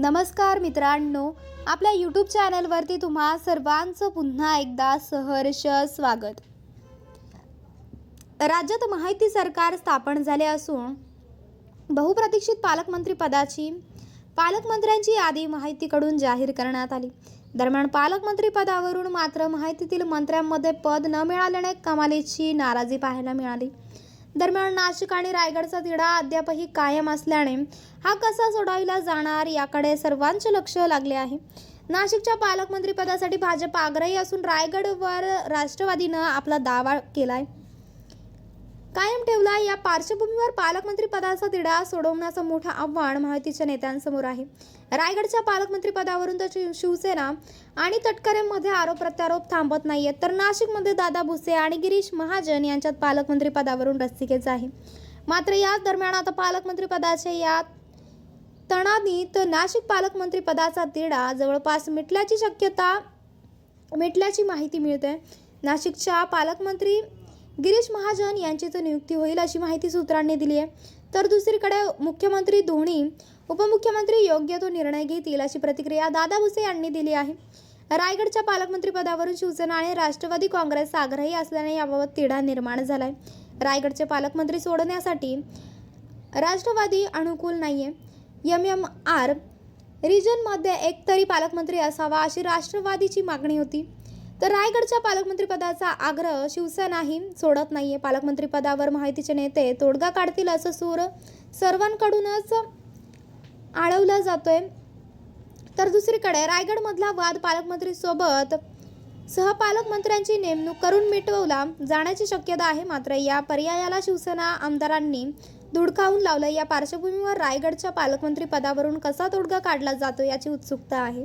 नमस्कार मित्रांनो आपल्या यूट्यूब चॅनलवरती तुम्हा सर्वांचं पुन्हा एकदा सहर्ष स्वागत. राज्यात माहिती सरकार स्थापन झाले असून बहुप्रतीक्षित पालकमंत्री पदाची पालकमंत्र्यांची यादी माहितीकडून जाहीर करण्यात आली. दरम्यान पालकमंत्री पदावरून मात्र माहितीतील मंत्र्यांमध्ये पद न मिळाल्याने कमालीची नाराजी पाहायला मिळाली. दरम्यान नाशिक आणि रायगडचा तिढा अद्यापही कायम असल्याने हा कसा सोडविला जाणार याकडे सर्वांचे लक्ष लागले आहे. नाशिकच्या पालकमंत्रीपदासाठी भाजप आग्रही असून रायगडवर राष्ट्रवादीनं आपला दावा केला आहे कायम ठेवला या पार्श्वभूमीवर पालकमंत्री पदाचा तिढा सोडवण्याचं मोठं आव्हान माहितीच्या नेत्यांसमोर आहे. रायगडच्या पालकमंत्री पदावरून तर शिव- शिवसेना आणि तटकरेमध्ये आरोप प्रत्यारोप थांबत नाहीयेत. तर नाशिकमध्ये दादा भुसे आणि गिरीश महाजन यांच्यात पालकमंत्री पदावरून रस्तिकेच आहे. मात्र याच दरम्यान आता पालकमंत्री पदाचे या तणानीत नाशिक पालकमंत्री पदाचा तिढा जवळपास मिटल्याची शक्यता मिटल्याची माहिती मिळते नाशिकच्या पालकमंत्री गिरीश महाजन यांची तर नियुक्ती होईल अशी माहिती सूत्रांनी दिली आहे. तर दुसरीकडे मुख्यमंत्री धोनी उपमुख्यमंत्री योग्य तो निर्णय घेतील अशी प्रतिक्रिया दादा भुसे यांनी दिली आहे. रायगडच्या पालकमंत्री पदावरून शिवसेना आणि राष्ट्रवादी काँग्रेस आग्रही असल्याने याबाबत तिढा निर्माण झालाय. रायगडचे पालकमंत्री सोडण्यासाठी राष्ट्रवादी अनुकूल नाहीये. एम एम आर रिजनमध्ये एक तरी पालकमंत्री असावा अशी राष्ट्रवादीची मागणी होती. तर रायगडच्या पालकमंत्रीपदाचा आग्रह शिवसेनाही सोडत नाहीये. पालकमंत्रीपदावर माहितीचे नेते तोडगा काढतील असं सूर सर्वांकडूनच आळवला जातोय. तर दुसरीकडे रायगडमधला वाद पालकमंत्रीसोबत सहपालकमंत्र्यांची नेमणूक करून मिटवला जाण्याची शक्यता आहे मात्र या पर्यायाला शिवसेना आमदारांनी धुडकावून लावलं या पार्श्वभूमीवर रायगडच्या पालकमंत्री पदावरून कसा तोडगा काढला जातो याची उत्सुकता आहे.